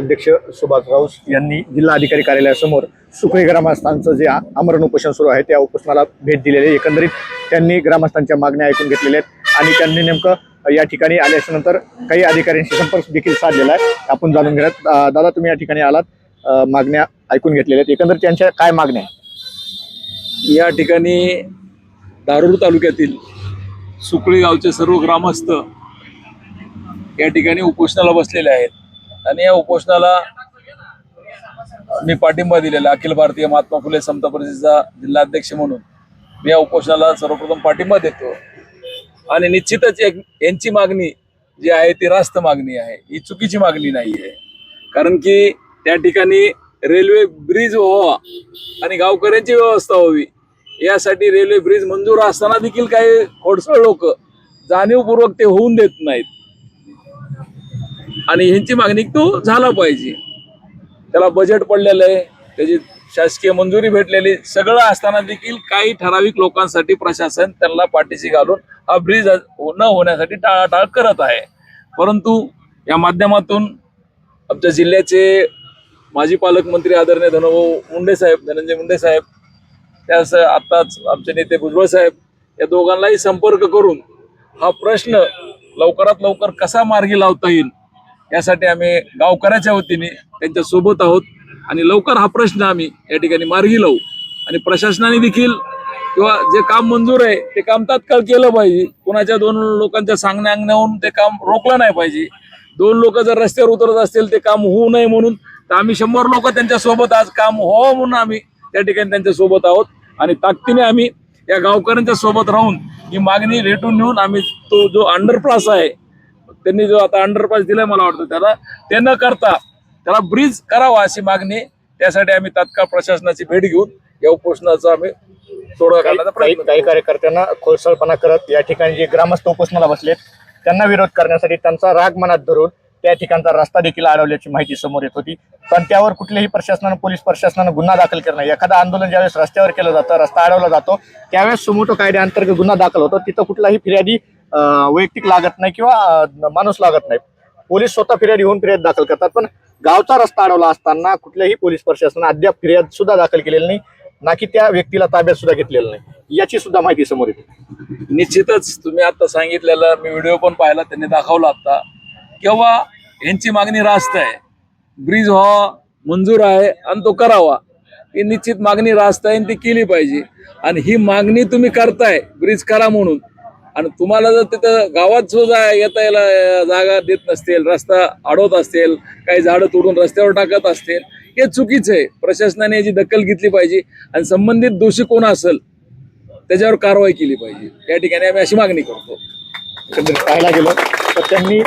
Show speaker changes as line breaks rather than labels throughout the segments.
अध्यक्ष सुभाष राऊस यांनी जिल्हाधिकारी कार्यालयासमोर सुकळी ग्रामस्थांचं जे आमरण उपोषण सुरू आहे त्या उपोषणाला भेट दिलेली आहे. एकंदरीत त्यांनी ग्रामस्थांच्या मागण्या ऐकून घेतलेल्या आहेत आणि त्यांनी नेमकं या ठिकाणी आल्याच्यानंतर काही अधिकाऱ्यांशी संपर्क देखील साधलेला आहे. आपण जाणून घेण्यात दादा तुम्ही या ठिकाणी आलात. मागण्या ऐकून घेतलेल्या आहेत. एकंदरीत त्यांच्या काय मागण्या
या ठिकाणी दारूर तालुक्यातील सुकळी गावचे सर्व ग्रामस्थ या ठिकाणी उपोषणाला बसलेले आहेत. आणि या उपोषणाला मी पाठिंबा दिलेला अखिल भारतीय महात्मा फुले समता परिषदेचा जिल्हाध्यक्ष म्हणून. मी या उपोषणाला सर्वप्रथम पाठिंबा देतो. आणि निश्चितच एक यांची मागणी जी आहे ती रास्त मागणी आहे. ही चुकीची मागणी नाही आहे. कारण की त्या ठिकाणी रेल्वे ब्रिज व्हावा आणि गावकऱ्यांची व्यवस्था व्हावी यासाठी रेल्वे ब्रिज मंजूर असताना देखील काही खोडसळ लोक जाणीवपूर्वक ते होऊन देत नाहीत. आणि ह्यांची मागणी तो झाला पाहिजे. त्याला बजेट पडलेलं आहे त्याची शासकीय मंजुरी भेटलेली सगळं असताना देखील काही ठराविक लोकांसाठी प्रशासन त्यांना पाठीशी घालून हा ब्रिज न होण्यासाठी टाळाटाळ करत आहे. परंतु या माध्यमातून आमच्या जिल्ह्याचे माजी पालकमंत्री आदरणीय धनुभाऊ मुंडे साहेब धनंजय मुंडे साहेब त्यास आत्ताच आमचे नेते भुजबळ साहेब या दोघांनाही संपर्क करून हा प्रश्न लवकरात लवकर कसा मार्गी लावता येईल यासाठी आम्ही गावकऱ्याच्या वतीने त्यांच्यासोबत आहोत. आणि लवकर हा प्रश्न आम्ही या ठिकाणी मार्गी लावू. आणि प्रशासनाने देखील किंवा जे काम मंजूर आहे ते काम तात्काळ केलं पाहिजे. कुणाच्या दोन लोकांच्या सांगण्या अंगण्याहून ते काम रोखलं नाही पाहिजे. दोन लोक जर रस्त्यावर उतरत असतील ते काम होऊ नये म्हणून तर आम्ही शंभर लोक त्यांच्यासोबत आज काम व्हावं म्हणून आम्ही त्या ठिकाणी त्यांच्यासोबत आहोत. आणि ताकदीने आम्ही या गावकऱ्यांच्या सोबत राहून ही मागणी रेटून नेऊन आम्ही तो जो अंडरपास आहे त्यांनी जो आता अंडरपास दिलाय मला वाटतं त्याला ते न करता त्याला ब्रिज करावा अशी मागणी. त्यासाठी आम्ही तात्काळ प्रशासनाची भेट घेऊन या उपोषणाचा आम्ही तोडगा काढण्याचा
काही
प्रयत्न
काही कार्यकर्त्यांना खोळसळपणा करत या ठिकाणी जे ग्रामस्थ उपोषणाला बसलेत त्यांना विरोध करण्यासाठी त्यांचा राग मनात धरून त्या ठिकाणचा रस्ता देखील अडवल्याची माहिती समोर येत होती. पण त्यावर कुठल्याही प्रशासनानं पोलीस प्रशासनानं गुन्हा दाखल केला नाही. एखादं आंदोलन ज्यावेळेस रस्त्यावर केलं जातं रस्ता अडवला जातो त्यावेळेस सुमोटो कायद्याअंतर्गत गुन्हा दाखल होतो. तिथं कुठलाही फिर्यादी वैयक्तिक लागत नाही किंवा माणूस लागत नाही. पोलीस स्वतः फिर्यादी होऊन फिर्याद दाखल करतात. पण गावचा रस्ता अडवला असताना कुठल्याही पोलीस प्रशासनानं अद्याप फिर्याद सुद्धा दाखल केलेली नाही ना की त्या व्यक्तीला ताब्यात सुद्धा घेतलेलं नाही. याची सुद्धा माहिती समोर येते.
निश्चितच तुम्ही आता सांगितलेलं मी व्हिडिओ पण पाहिला त्यांनी दाखवला आता. किंवा यांची मागणी रास्त आहे? ब्रिज व्हावा मंजूर आहे आणि तो करावा. ही निश्चित मागणी रास्त आहे आणि ती केली पाहिजे. आणि ही मागणी तुम्ही करताय ब्रिज करा म्हणून. आणि तुम्हाला जर तिथं गावात सुद्धा येता यायला जागा देत नसतील रस्ता अडवत असतील काही झाडं तोडून रस्त्यावर टाकत असतील हे चुकीचं आहे. प्रशासनाने याची दखल घेतली पाहिजे आणि संबंधित दोषी कोण असेल त्याच्यावर कारवाई केली पाहिजे. या ठिकाणी आम्ही अशी मागणी करतो.
पाहायला गेलं तर त्यांनी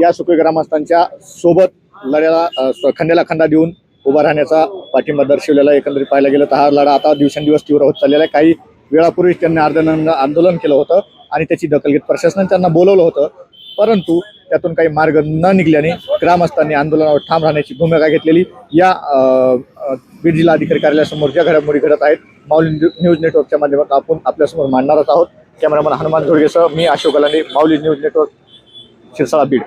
या सुखी ग्रामस्थांच्या सोबत लढ्याला खंड्याला खंडा देऊन उभा राहण्याचा पाठिंबा दर्शवलेला एकंदरीत पाहायला गेलं तर हा लढा आता दिवसेंदिवस तीव्र होत चाललेला आहे. काही वेळापूर्वीच त्यांनी अर्धनंग आंदोलन केलं होतं आणि त्याची दखल घेत प्रशासनाने त्यांना बोलवलं होतं. परंतु त्यातून काही मार्ग न निघल्याने ग्रामस्थांनी आंदोलनावर ठाम राहण्याची भूमिका घेतलेली. या बीड जिल्हा बीड कार्यालयासमोर ज्या घडामोडी घडत आहेत माऊली न्यूज नेटवर्कच्या माध्यमातून आपण आपल्यासमोर मांडणारच आहोत. कॅमेरामन हनुमान धोडगेसह मी अशोक गलांडे माऊली न्यूज नेटवर्क शिरसाळा बीड.